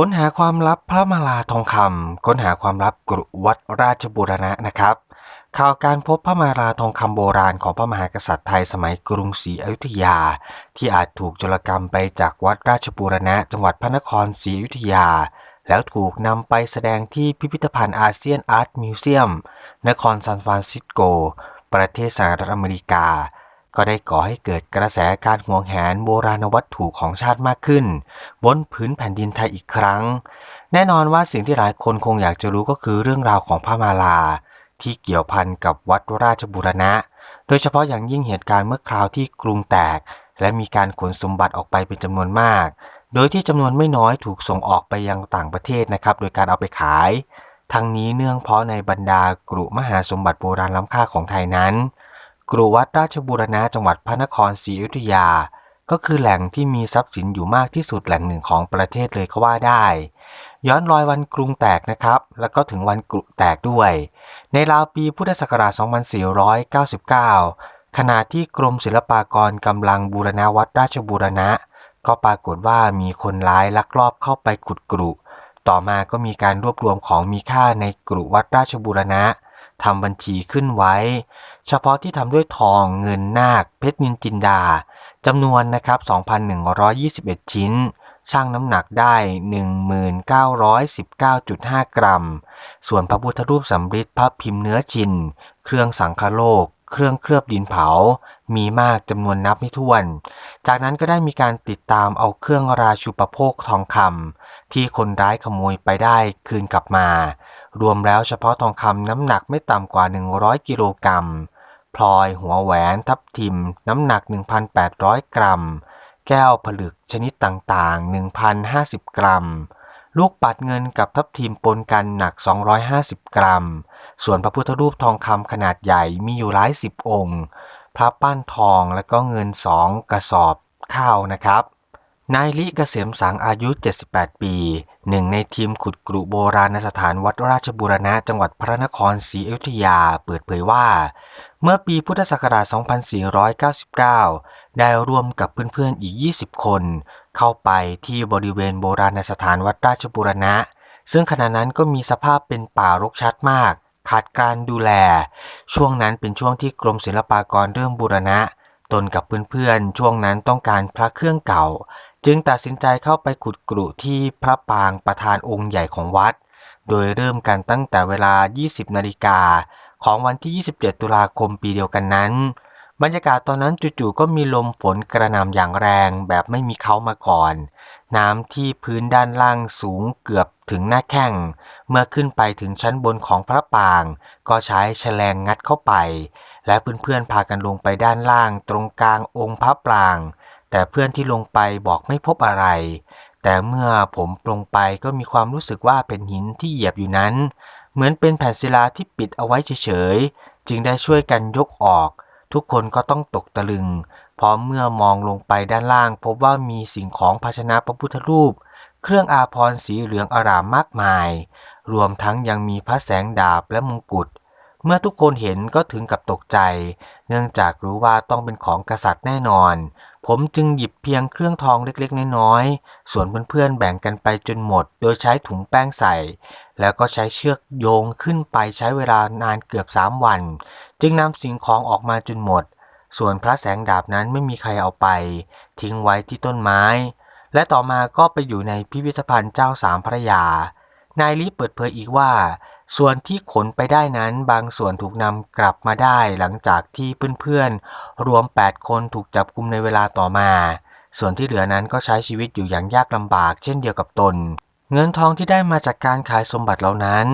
ค้นหาความลับพระมาลาทองคำค้นหาความลับกรุวัดราชบูรณะนะครับ ข่าวการพบพระมาลาทองคำโบราณของพระมหากษัตริย์ไทยสมัยกรุงศรีอยุธยา ที่อาจถูกโจรกรรมไปจากวัดราชบูรณะ จังหวัดพระนครศรีอยุธยา แล้วถูกนำไปแสดงที่พิพิธภัณฑ์อาเซียนอาร์ตมิวเซียม นครซานฟรานซิสโก ประเทศสหรัฐอเมริกา ก็ได้ก่อให้เกิดกระแสการห่วงแหนโบราณวัตถุของชาติมากขึ้น บนพื้นแผ่นดินไทยอีกครั้ง แน่นอนว่าสิ่งที่หลายคนคงอยากจะรู้ก็คือเรื่องราวของพระมาลา ที่เกี่ยวพันกับวัดราชบุรณะ โดยเฉพาะอย่างยิ่งเหตุการณ์เมื่อคราวที่กรุงแตก และมีการขนสมบัติออกไปเป็นจำนวนมาก โดยที่จำนวนไม่น้อยถูกส่งออกไปยังต่างประเทศนะครับ โดยการเอาไปขายทั้งนี้เนื่องเพราะในบรรดากรุมหาสมบัติโบราณล้ำค่าของไทยนั้น กรุวัดราชบูรณะจังหวัดพระนครศรีอยุธยา ก็คือแหล่งที่มีทรัพย์สินอยู่มากที่สุดแหล่งหนึ่งของประเทศเลยก็ว่าได้ ย้อนรอยวันกรุงแตกนะครับ แล้วก็ถึงวันกรุแตกด้วย ในราวปีพุทธศักราช 2499 ขณะที่กรมศิลปากรกำลังบูรณะวัดราชบูรณะ ก็ปรากฏว่ามีคนร้ายลักลอบเข้าไปขุดกรุต่อมาก็มีการรวบรวมของมีค่าในกรุวัดราชบูรณะ ทำบัญชีขึ้นไว้ เฉพาะที่ทำด้วยทองเงินนาค เพชรนินจินดาจำนวนนะครับ 2,121 ชิ้น ช่างน้ำหนักได้ 1919.5 กรัม ส่วนพระพุทธรูปสำริดพระพิมพ์เนื้อจิน เครื่องสังคโลก เครื่องเคลือบดินเผา มีมากจำนวนนับไม่ถ้วน จากนั้นก็ได้มีการติดตามเอาเครื่องราชูปโภคทองคำที่คนร้ายขโมยไปได้คืนกลับมา รวมแล้วเฉพาะทองคำน้ำหนักไม่ต่ำกว่า 100 กิโลกรัม พลอยหัวแหวนทับทิม น้ำหนัก 1,800 กรัม แก้วผลึกชนิดต่างๆ 1,050 กรัม ลูกปัดเงินกับทับทิมปนกันหนัก 250 กรัม ส่วนพระพุทธรูปทองคำขนาดใหญ่มีอยู่หลายสิบองค์ พระปั้นทองและก็เงินสองกระสอบข้าวนะครับ นายลิเกษมสังอายุ 78 ปี หนึ่งในทีมขุดกรุโบราณสถานวัดราชบูรณะจังหวัดพระนครศรีอยุธยาเปิดเผยว่า เมื่อปีพุทธศักราช 2499 ได้ร่วมกับเพื่อนๆอีก 20 คน เข้าไปที่บริเวณโบราณสถานวัดราชบูรณะ ซึ่งขณะนั้นก็มีสภาพเป็นป่ารกชัดมาก ขาดการดูแล ช่วงนั้นเป็นช่วงที่กรมศิลปากรเริ่มบูรณะ ตนกับเพื่อนๆ ช่วงนั้นต้องการพระเครื่องเก่า จึงตัดสินใจเข้าไปขุดกรุที่พระปางประธานองค์ใหญ่ของวัด โดยเริ่มกันตั้งแต่เวลา 20 นาฬิกาของวันที่ 27 ตุลาคมปีเดียวกันนั้น บรรยากาศตอนนั้นจู่ๆก็มีลมฝนกระหน่ำอย่างแรงแบบไม่มีเขามาก่อน น้ำที่พื้นด้านล่างสูงเกือบถึงหน้าแข้ง เมื่อขึ้นไปถึงชั้นบนของพระปาง ก็ใช้แฉลงงัดเข้าไป และเพื่อนๆพากันลงไปด้านล่างตรงกลางองค์พระปราง แต่เพื่อนที่ลงไปบอกไม่พบอะไร แต่เมื่อผมลงไปก็มีความรู้สึกว่าเป็นหินที่เหยียบอยู่นั้น เหมือนเป็นแผ่นศิลาที่ปิดเอาไว้เฉยๆ จึงได้ช่วยกันยกออก ทุกคนก็ต้องตกตะลึงเพราะเมื่อมองลงไปด้านล่าง พบว่ามีสิ่งของภาชนะพระพุทธรูป เครื่องอาภรณ์สีเหลืองอารามมากมาย รวมทั้งยังมีพระแสงดาบและมงกุฎเมื่อทุกคนเห็นก็ถึงกับตกใจ เนื่องจากรู้ว่าต้องเป็นของกษัตริย์แน่นอน ผมจึงหยิบเพียงเครื่องทองเล็กๆ น้อยๆ ส่วนเพื่อนๆ แบ่งกันไปจนหมด โดยใช้ถุงแป้งใส่ แล้วก็ใช้เชือกโยงขึ้นไปใช้เวลานานเกือบ 3 วัน จึงนำสิ่งของออกมาจนหมด ส่วนพระแสงดาบนั้นไม่มีใครเอาไป ทิ้งไว้ที่ต้นไม้ และต่อมาก็ไปอยู่ในพิพิธภัณฑ์เจ้าสามพระยานายลิเปิดเผยอีกว่า ส่วนที่ขนไปได้นั้นบางส่วนถูกนำกลับมาได้หลังจากที่เพื่อนๆ รวม 8 คนถูกจับกุมในเวลาต่อมา ส่วนที่เหลือนั้นก็ใช้ชีวิตอยู่อย่างยากลำบากเช่นเดียวกับตน เงินทองที่ได้มาจากการขายสมบัติเหล่านั้น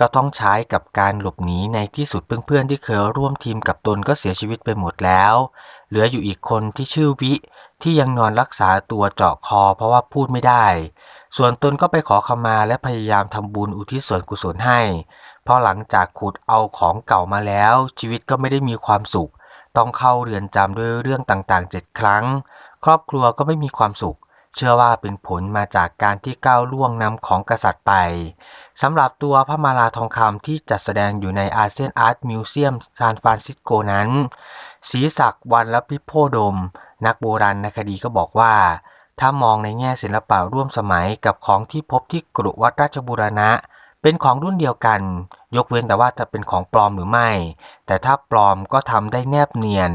ก็ต้องใช้กับการหลบหนีในที่สุดเพื่อนๆ ที่เคยร่วมทีมกับตนก็เสียชีวิตไปหมดแล้ว เหลืออยู่อีกคนที่ชื่อวิที่ยังนอนรักษาตัวเจาะคอเพราะว่าพูดไม่ได้ ส่วนตนก็ไปขอขมาและพยายามทำบุญอุทิศส่วนกุศลให้ เพราะหลังจากขุดเอาของเก่ามาแล้ว ชีวิตก็ไม่ได้มีความสุข ต้องเข้าเรือนจำด้วยเรื่องต่างๆเจ็ดครั้ง ครอบครัวก็ไม่มีความสุข เชื่อว่าเป็นผลมาจากการที่ก้าวล่วงนำของกษัตริย์ไปสำหรับตัวพระมาลาทองคำที่จัดแสดงอยู่ในอาเซียนอาร์ตมิวเซียมซานฟรานซิสโกนั้นศรีศักดิ์วันและพิโพดม นักโบราณคดีก็บอกว่า ถ้ามองในแง่ศิลปะร่วมสมัยกับของที่พบที่กรุวัดราชบูรณะ เป็นของรุ่นเดียวกัน ยกเว้นแต่ว่าจะเป็นของปลอมหรือไม่ แต่ถ้าปลอมก็ทำได้แนบเนียน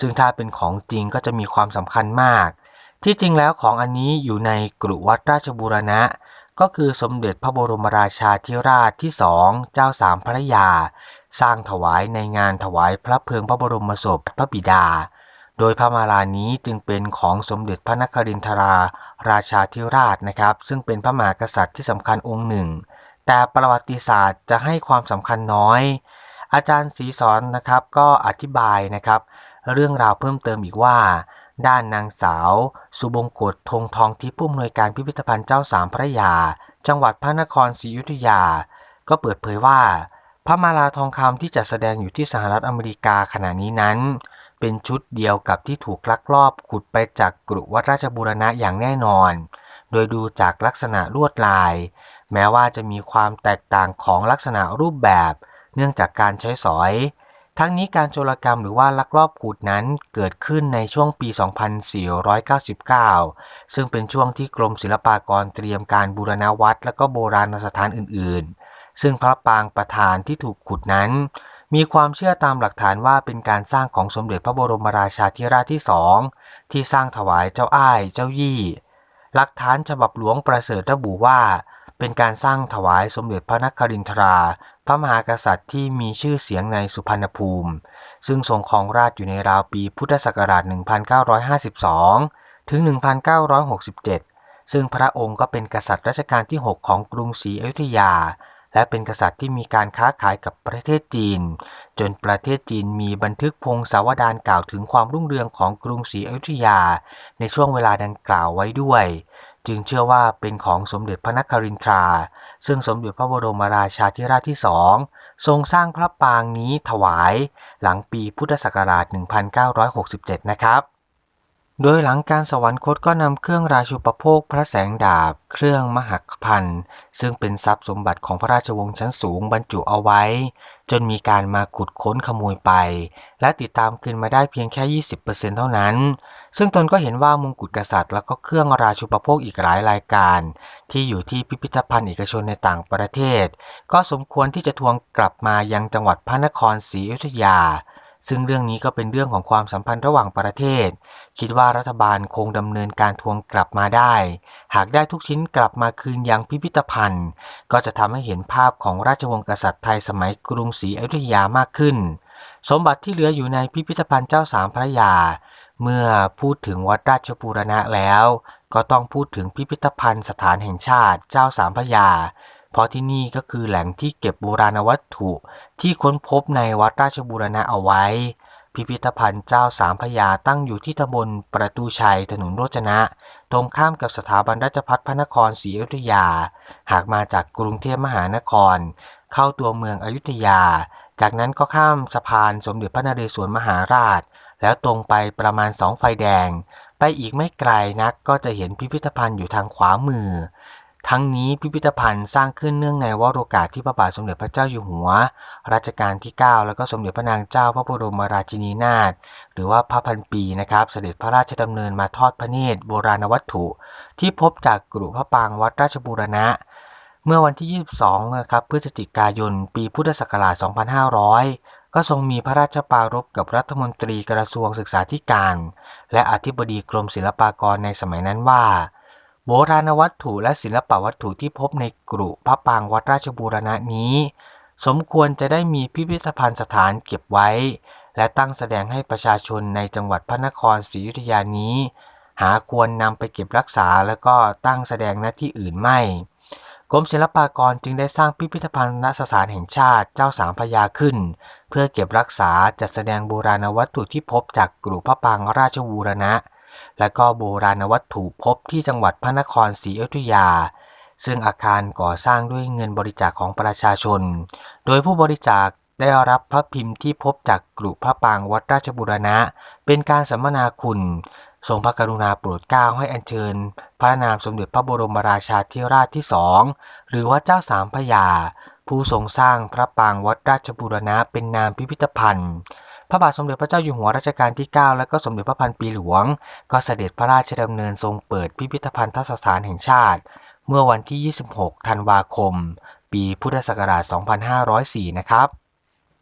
ซึ่งถ้าเป็นของจริงก็จะมีความสำคัญมาก ที่จริงแล้วของอันนี้อยู่ในกรุวัดราชบูรณะ ก็คือสมเด็จพระบรมราชาธิราชที่สองเจ้าสามพระยา สร้างถวายในงานถวายพระเพลิงพระบรมศพพระบิดา โดยพระมาลานี้จึงเป็นของสมเด็จพระนครินทราราชาธิราชนะครับ ซึ่งเป็นพระมหากษัตริย์ที่สำคัญองค์หนึ่ง แต่ประวัติศาสตร์จะให้ความสำคัญน้อย อาจารย์ศรีสอนนะครับก็อธิบายนะครับ เรื่องราวเพิ่มเติมอีกว่า ด้านนางสาว สุบงกฎธงทองทิพย์ผู้อำนวยการพิพิธภัณฑ์เจ้าสามพระยา จังหวัดพระนครศรีอยุธยา ก็เปิดเผยว่า พระมาลาทองคำที่จัดแสดงอยู่ที่สหรัฐอเมริกาขณะนี้นั้น เป็นชุดเดียวกับที่ถูกลักลอบขุดไปจากกรุวัดราชบูรณะอย่างแน่นอน โดยดูจากลักษณะลวดลาย แม้ว่าจะมีความแตกต่างของลักษณะรูปแบบ เนื่องจากการใช้สอย ทั้งนี้การโจรกรรมหรือว่าลักลอบขุดนั้นเกิดขึ้นในช่วงปี 2499 ซึ่งเป็นช่วงที่กรมศิลปากรเตรียมการบูรณวัดและก็โบราณสถานอื่น ๆ ซึ่งพระปางประธานที่ถูกขุดนั้น มีความเชื่อตามหลักฐานว่าเป็นการสร้างของสมเด็จพระบรมราชาธิราชที่สองที่สร้างถวายเจ้าอ้ายเจ้ายี่ หลักฐานฉบับหลวงประเสริฐระบุว่า เป็นการสร้างถวายสมเด็จพระนครินทรา พระมหากษัตริย์ที่มีชื่อเสียงในสุพรรณภูมิ ซึ่งทรงครองราชอยู่ในราวปีพุทธศักราช 1952 ถึง 1967 ซึ่งพระองค์ก็เป็นกษัตริย์รัชกาลที่ 6 ของกรุงศรีอยุธยา และเป็นกษัตริย์ที่มีการค้าขายกับประเทศจีน จนประเทศจีนมีบันทึกพงศาวดารกล่าวถึงความรุ่งเรืองของกรุงศรีอยุธยา ในช่วงเวลาดังกล่าวไว้ด้วย จึงเชื่อว่าเป็นของสมเด็จพระนครินทรา ซึ่งสมเด็จพระบรมราชาธิราชที่สองทรงสร้างพระปางนี้ถวายหลังปีพุทธศักราช 1967 นะครับ โดยหลังการสวรรคตก็นำเครื่องราชูปโภคพระแสงดาบ เครื่องมหักพันซึ่งเป็นทรัพย์สมบัติของพระราชวงศ์ชั้นสูงบรรจุเอาไว้ จนมีการมาขุดค้นขโมยไป และติดตามคืนมาได้เพียงแค่ 20%เท่านั้น ซึ่งตนก็เห็นว่ามงกุฎกษัตริย์แล้วก็เครื่องราชูปโภคอีกหลายรายการ ที่อยู่ที่พิพิธภัณฑ์เอกชนในต่างประเทศ ก็สมควรที่จะทวงกลับมายังจังหวัดพระนครศรีอยุธยา ซึ่งเรื่องนี้ก็เป็นเรื่องของความสัมพันธ์ระหว่างประเทศ คิดว่ารัฐบาลคงดำเนินการทวงกลับมาได้ หากได้ทุกชิ้นกลับมาคืนยังพิพิธภัณฑ์ ก็จะทำให้เห็นภาพของราชวงศ์กษัตริย์ไทยสมัยกรุงศรีอยุธยามากขึ้น สมบัติที่เหลืออยู่ในพิพิธภัณฑ์เจ้าสามพระยา เมื่อพูดถึงวัดราชบูรณะแล้ว ก็ต้องพูดถึงพิพิธภัณฑ์สถานแห่งชาติเจ้าสามพระยา เพราะที่นี่ก็คือแหล่งที่เก็บโบราณวัตถุที่ค้นพบในวัดราชบูรณะเอาไว้ พิพิธภัณฑ์เจ้าสามพยาตั้งอยู่ที่ตำบลประตูชัยถนนโรจนะ ตรงข้ามกับสถาบันราชพัฒพระนครศรีอยุธยา หากมาจากกรุงเทพมหานคร เข้าตัวเมืองอยุธยา จากนั้นก็ข้ามสะพานสมเด็จพระนเรศวรมหาราช แล้วตรงไปประมาณสองไฟแดง ไปอีกไม่ไกลนักก็จะเห็นพิพิธภัณฑ์อยู่ทางขวามือ ทั้งนี้พิพิธภัณฑ์สร้างขึ้นเนื่องในวโรกาสที่พระบาทสมเด็จพระเจ้าอยู่หัว รัชกาลที่ 9 แล้วก็สมเด็จพระนางเจ้าพระบรมราชินีนาถหรือว่าพระพันปีนะครับ เสด็จพระราชดำเนินมาทอดพระเนตรโบราณวัตถุ ที่พบจากกรุพระปางวัดราชบูรณะ เมื่อวันที่ 22 นะครับพฤศจิกายน ปีพุทธศักราช 2500ก็ทรงมีพระราชปรารภกับรัฐมนตรีกระทรวงศึกษาธิการ และอธิบดีกรมศิลปากรในสมัยนั้นว่า โบราณวัตถุและศิลปวัตถุที่พบในกรุพระปางวัดราชบูรณะนี้ สมควรจะได้มีพิพิธภัณฑ์สถานเก็บไว้ และตั้งแสดงให้ประชาชนในจังหวัดพระนครศรีอยุธยานี้ หาควรนำไปเก็บรักษาแล้วก็ตั้งแสดงหน้าที่อื่นไม่กรมศิลปากรจึงได้สร้างพิพิธภัณฑ์สถานแห่งชาติเจ้าสามพระยาขึ้น เพื่อเก็บรักษาจัดแสดงโบราณวัตถุที่พบจากกรุพระปางราชบูรณะ และก็โบราณวัตถุพบที่จังหวัดพระนครศรีอยุธยา ซึ่งอาคารก่อสร้างด้วยเงินบริจาคของประชาชน โดยผู้บริจาคได้รับพระพิมพ์ที่พบจากกรุพระปางวัดราชบูรณะ เป็นการสัมมนาคุณ ทรงพระกรุณาโปรดเกล้าให้อัญเชิญ พระนามสมเด็จพระบรมราชาธิราชที่สองหรือว่าเจ้าสามพระยา ผู้ทรงสร้างพระปางวัดราชบูรณะเป็นนามพิพิธภัณฑ์ พระบาทสมเด็จพระเจ้าอยู่หัวรัชกาลที่ 9 และก็สมเด็จพระพันปีหลวง ก็เสด็จพระราชดำเนินทรงเปิดพิพิธภัณฑสถานแห่งชาติ เมื่อวันที่ 26 ธันวาคม ปีพุทธศักราช 2504 นะครับ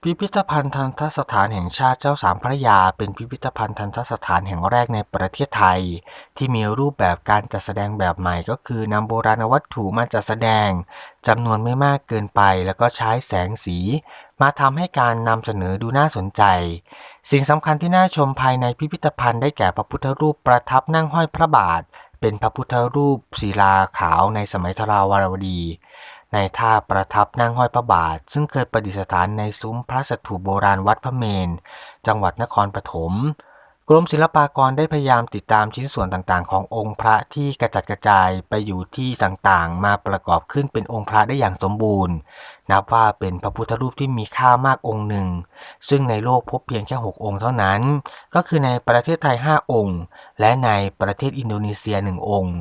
พิพิธภัณฑ์ทันทสถานแห่งชาติเจ้าสามพระยา เป็นพิพิธภัณฑ์ทันทสถานแห่งแรกในประเทศไทย ที่มีรูปแบบการจัดแสดงแบบใหม่ก็คือนำโบราณวัตถุมาจัดแสดงจำนวนไม่มากเกินไป แล้วก็ใช้แสงสี มาทำให้การนำเสนอดูน่าสนใจ สิ่งสำคัญที่น่าชมภายในพิพิธภัณฑ์ได้แก่พระพุทธรูปประทับนั่งห้อยพระบาท เป็นพระพุทธรูปศิลาขาวในสมัยธราวรวดี ในท่าประทับนั่งห้อยพระบาท ซึ่งเคยประดิษฐานในซุ้มพระสถูปโบราณวัดพระเมน จังหวัดนครปฐม กรมศิลปากรได้พยายามติดตามชิ้นส่วนต่างๆ ขององค์พระที่กระจัดกระจายไปอยู่ที่ต่างๆ มาประกอบขึ้นเป็นองค์พระได้อย่างสมบูรณ์ นับว่าเป็นพระพุทธรูปที่มีค่ามากองค์หนึ่ง ซึ่งในโลกพบเพียงแค่ 6 องค์เท่านั้น ก็คือในประเทศไทย 5 องค์ และในประเทศอินโดนีเซีย 1 องค์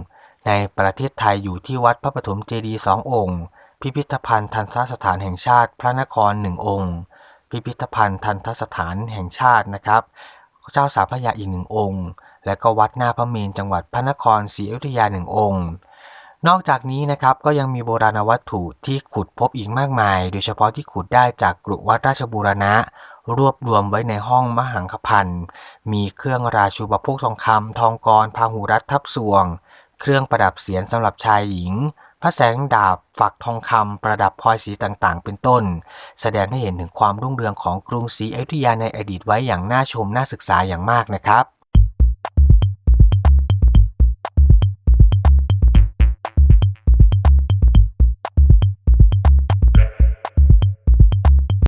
ในประเทศไทยอยู่ที่วัดพระปฐมเจดีย์สององค์ พิพิธภัณฑ์ทันทสถานแห่งชาติพระนครหนึ่งองค์ พิพิธภัณฑ์ทันทสถานแห่งชาตินะครับ เจ้าสามพระยาอีกหนึ่งองค์ และก็วัดหน้าพระเมรุจังหวัดพระนครศรีอยุธยาหนึ่งองค์ นอกจากนี้นะครับก็ยังมีโบราณวัตถุที่ขุดพบอีกมากมาย โดยเฉพาะที่ขุดได้จากกรุวัดราชบูรณะ รวบรวมไว้ในห้องมหังคพันธ์มีเครื่องราชูปโภคทองคำทองกรพาหุรัตทับสวง เครื่องประดับเสียรสำหรับชายหญิง พระแสงดาบฝักทองคำประดับพลอยสีต่างๆ เป็นต้น แสดงให้เห็นถึงความรุ่งเรืองของกรุงศรีอยุธยาในอดีตไว้อย่างน่าชมน่าศึกษาอย่างมากนะครับ